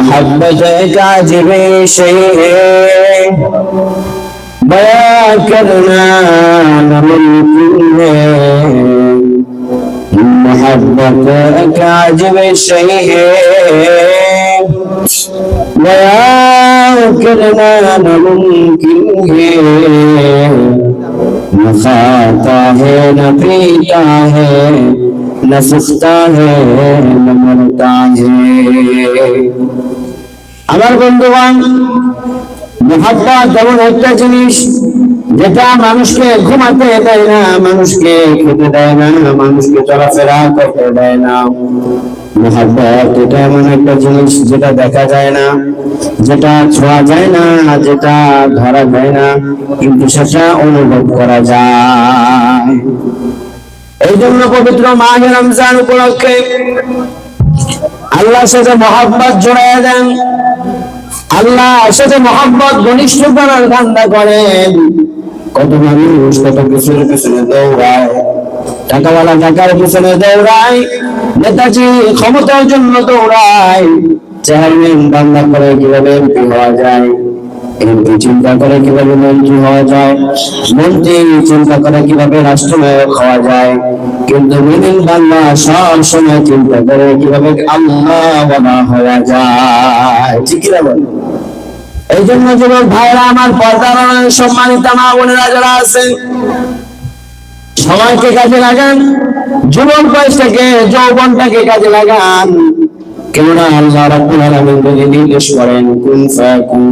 محبت کا جبیشے بیا کرنا نممکن ہے محبت کا جبیشے بیا کرنا نممکن ہے نہ کھاتا ہے نہ پیتا ہے न सुखता है न मरता है আমার বন্ধুগণ মোহাব্বত যেমন একটা জিনিস যেটা মানুষকে ঘুমাতে দেয় না মানুষকে খেতে দেয় না মানুষকে চলাফেরা করতে দেয় না মোহাব্বত এটা এমন একটা জিনিস যেটা দেখা যায় না যেটা ছোঁয়া যায় না যেটা ধরা যায় না কিন্তু সেটা অনুভব করা যায় এই জন্য পবিত্র মাহে রমজান উপলক্ষে আল্লাহ সাথে মহাব্বত জড়ায় দেন। আল্লাহ সাথে মহাব্বত ঘনিষ্ঠ করার ধান্দা করেন। কত মানুষ কত কিছুর পিছনে দৌড়ায়। টাকাওয়ালা টাকার পিছনে দৌড়ায়। নেতাজি ক্ষমতার জন্য দৌড়ায়। চেয়ারম্যান বান্দা করে কীভাবে এমপি হওয়া যায়? এমপি চিন্তা করে কীভাবে মন্ত্রী হওয়া যায়, মন্ত্রী চিন্তা করে কীভাবে রাষ্ট্রনায়ক হওয়া যায়, কিন্তু মিনিল বাংলা সব সময় চিন্তা করে কীভাবে আল্লাহ হওয়া যায়। ঠিক না এই জন্য যুবক ভাইরা, আমার পর্দার সম্মানিত মা বোনেরা যারা আছেন সময়কে কাজে লাগান, যুবক বয়সটাকে, যৌবনটাকে কাজে লাগান। কেননা আল্লাহ রাব্বুল আলামিন যদি নির্দেশ করেন কুন ফায়াকুন?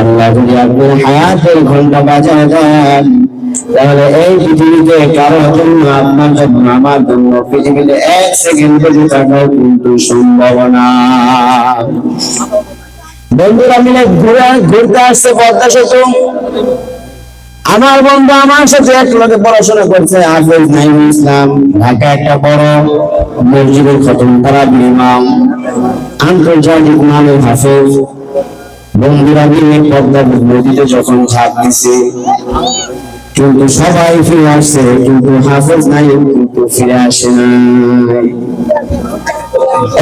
আল্লাহ যদি আপনার হায়াতের ঘণ্টা বাজায় দেন। তাহলে এই পৃথিবীতে কারোর জন্য, আপনার জন্য, আমার জন্য পৃথিবীতে এক সেকেন্ড বেঁচে থাকাও কিন্তু সম্ভব না। বন্ধুরা, মিলে ঘুরে, ঘুরতে আসছে পদ্মা সেতু। আমার বন্ধু আমার সাথে এক লোকে পড়াশোনা করছে হাফেজ নাইম ইসলাম ঢাকা একটা বড় মসজিদের খতম তারা ইমাম, আন্তর্জাতিক মানের হাফেজ। বন্ধুরা মিলে পদ্মা নদীতে যখন দিছে, কিন্তু সবাই ফিরে আসছে, কিন্তু হাফেজ নাই কিন্তু ফিরে আসে না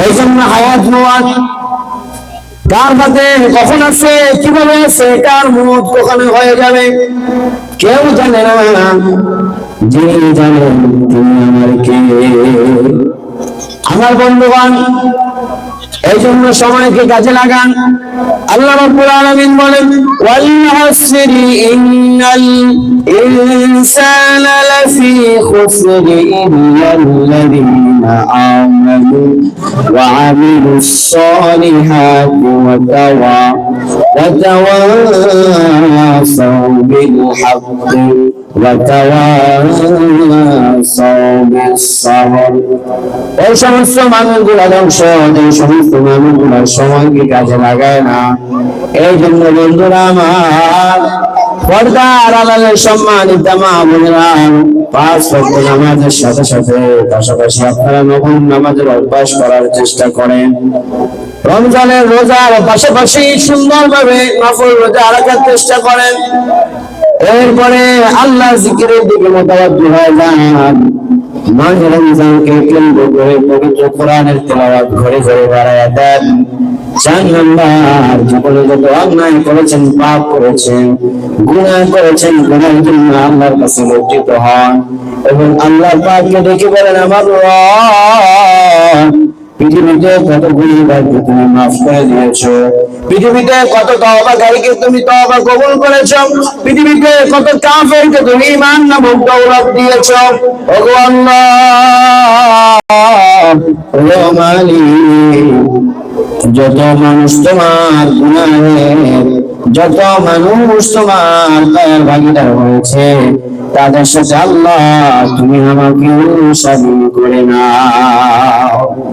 এই জন্য হায়াত নোয়াজ কার হাতে, কখন আছে, কীভাবে আছে, কার মুখ কখন হয়ে যাবে? কেউ জানে না যিনি জানেন তিনি আমার কে? আমার বন্ধুগণ এই জন্য সময়কে কাজে লাগান। আল্লাহ রাব্বুল আলামিন বলেন, ওয়াল আসরি ইন্নাল ইনসানা লাফি খুসর ইল্লাল্লাযীনা আমানু ওয়া আমিলুস সালিহাতি ওয়া তাওয়া, ওয়া তাওয়াসাউ বিল হাক্কি এই সমস্ত ধ্বংস, এই সমস্ত কাজে লাগায় না। এই জন্য বন্ধুরা আমার পর্দার সম্মানিত মা পাঁচ ওয়াক্ত নামাজের সাথে সাথে, পাশাপাশি আপনারা নবম নামাজের অভ্যাস করার চেষ্টা করেন। রমজানের রোজার পাশাপাশি সুন্দরভাবে নফল রোজা রাখার চেষ্টা করেন। এরপরে আল্লাহ জিকিরের দিকে মোতাবদ্ধ হয়ে যান। রমজানকে কেন্দ্র করে পবিত্র কোরআনের তেলাওয়াত ঘরে ঘরে বাড়ায় দেন। চার নাম্বার করেছেন, পাপ করেছেন করেছেন কাছে এবং আল্লাহ ডেকে বলেন, আমার পৃথিবীতে কত গুণীবাদকে তুমি মাফ করে দিয়েছ? পৃথিবীতে কত তুমি তওবা কবুল করেছ? পৃথিবীতে কত কাফেরকে তুমি ঈমান নামক দিয়েছ? আল্লাহ যত মানুষ তোমার গুনাহের, যত মানুষ তোমার দয়ার ভাগিদার হয়েছে, তাদের সাথে আল্লাহ, তুমি আমাকে সাবিল করে নাও।